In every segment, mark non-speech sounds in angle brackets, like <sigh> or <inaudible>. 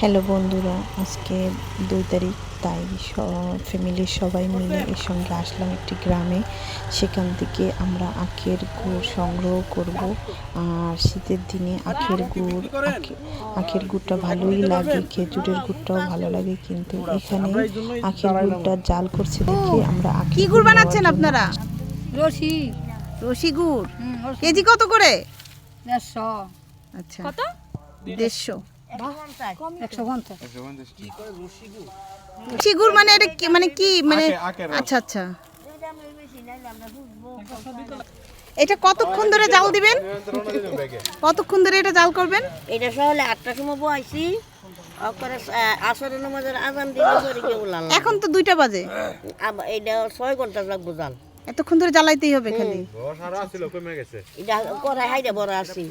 Hello বন্ধুরা আজকে দুই তারিখ তাই সব ফ্যামিলির সবাই মিলে এর সঙ্গে আসলাম একটি গ্রামে। সেখান থেকে আমরা আখের গুড় সংগ্রহ করব। আর শীতের দিনে আখের গুড় আখে- আখের গুড়টা ভালোই লাগে খেজুরের গুড়টাও ভালো লাগে কিন্তু এখানে আখের গুড়টা জাল করছে দেখে আমরা কি গুড় বানাচ্ছেন আপনারা? রশি রশি গুড়? কেজি কত করে? দেড়শো। আচ্ছা। কত? দেড়শো। গুড় মানে এটা কি মানে কি মানে আচ্ছা আচ্ছা। এটা কতক্ষণ ধরে জাল দিবেন? কতক্ষণ ধরে এটা জাল করবেন? এটা সকালে আটটার সময় অকরে আসরের নামাজের আজান দিয়ে এখন তো দুইটা বাজে। আবার এটা ছয় ঘণ্টা লাগবো জাল। এতক্ষণ ধরে জ্বালাইতেই হবে খালি। এটা করে হাইরে বড় আসি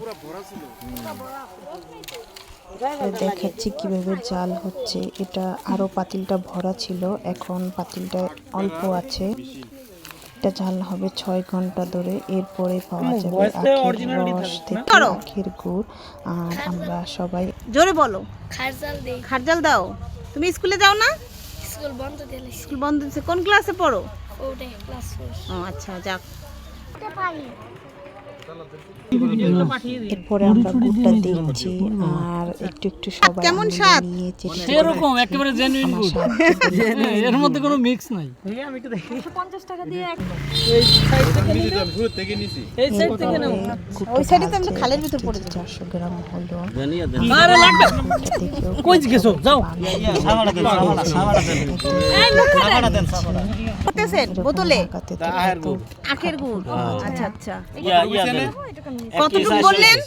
দেখাচ্ছি কীভাবে জাল হচ্ছে। এটা আরও পাতিলটা ভরা ছিল এখন পাতিলটা অল্প আছে। এটা জাল হবে ছয় ঘণ্টা ধরে এরপরে পাওয়া যাবে আখের রস থেকে আখের গুড়। আর আমরা সবাই জোরে বলো। খারজাল দেই। খারজাল দাও। তুমি স্কুলে যাও না? স্কুল বন্ধ দিলে স্কুল বন্ধ দিচ্ছে কোন ক্লাসে পড়ো? ওটাই ক্লাস ফোর ও আচ্ছা যাক। এরপরে আমরা গুড়টা দেখছি আর একটু একটু সবাই কেমন স্বাদ? চেষ্টা এরকম একেবারে জেনুইন <laughs> গুড় এর মধ্যে কোনো মিক্স নাই। এই সাইড থেকে নাও ওই সাইডে তো আমরা খালের ভিতর পড়ে যাই চারশো গ্রাম হলো। আরে লাগবে। কই গেছো যাও। করতেছেন বোতলে লাগাতে তো আখের গুড়। আচ্ছা আচ্ছা। কতটুকু বললেন?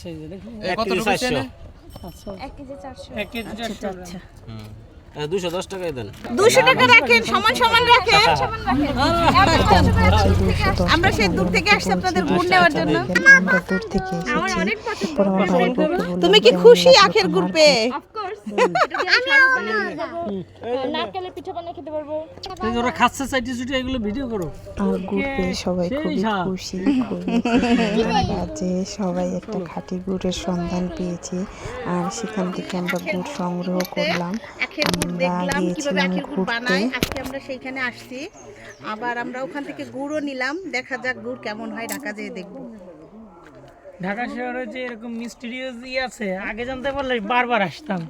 আচ্ছা আচ্ছা। দুশো দশ টাকায় দেন। দুশো টাকা রাখেন সমান সমান রাখেন। আমরা সেই দূর থেকে আসছি আপনাদের গুড় নেওয়ার জন্য। দূর থেকে এসেছি তুমি কি খুশি আখের গুড় পেয়ে? নারকেলের পিঠা বানিয়ে খেতে পারব ওরা খাচ্ছে সাইডে সুইটে এগুলো ভিডিও করো আর গুড় পেয়ে সবাই খুবই খুশি যে সবাই একটা খাঁটি গুড়ের সন্ধান পেয়েছি আর সেখান থেকে আমরা গুড় সংগ্রহ করলাম আমরা দেখলাম কীভাবে গিয়েছিলাম ঘুরতে আজকে আমরা সেইখানে আসছি আবার আমরা ওখান থেকে গুড়ও নিলাম দেখা যাক গুড় কেমন হয় ঢাকা যেয়ে দেখব ঢাকা শহরে যে এরকম মিস্টিরিয়াস ই আছে আগে জানতে পারলে বারবার আসতাম।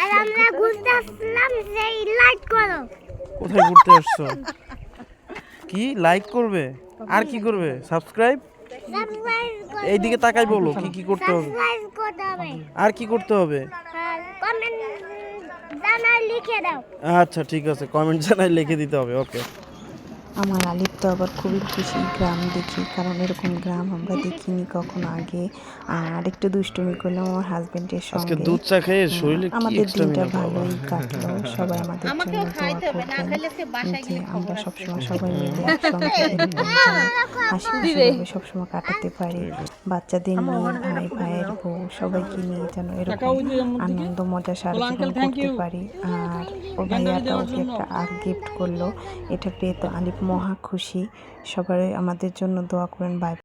আর আমরা ঘুরতে আসলাম সেই লাইট করো। কোথায় ঘুরতে আসছো? কি? লাইক করবে? আর কি করবে? সাবস্ক্রাইব সাবস্ক্রাইব এইদিকে তাকাই বলো কি কি করতে হবে? সাবস্ক্রাইব করতে হবে। আর কি করতে হবে? কমেন্ট জানাই লিখে দাও। আচ্ছা ঠিক আছে কমেন্ট জানাই লিখে দিতে হবে ওকে আমার আলিপ তো আবার খুবই খুশি গ্রাম দেখি কারণ এরকম গ্রাম আমরা দেখিনি কখনো আগে। আর একটু দুষ্টুমি করলাম আমার হাজবেন্ডের আজকে সঙ্গে। দুধ চা খেয়ে শরীরে কি আমাদের এক্সট্রা দিনটা ভালোই কাটলো সবাই আমাদের জন্য দোয়া খাইতে হবে না করবেন। খাইলে সে বাসায় যে গিয়ে আমরা। সবসময় সবাই মিলে হাসি সবসময় কাটাতে পারি। বাচ্চাদের নিয়ে ভাই ভাইয়ের বউ সবাইকে নিয়ে যেন এরকম আনন্দ মজা সারা জীবন করতে পারি। আর ও ভাইয়াটা ওকে একটা আর গিফট করল এটা পেয়ে তো আলিপ মহা খুশি। সবাই আমাদের জন্য দোয়া করেন বাই।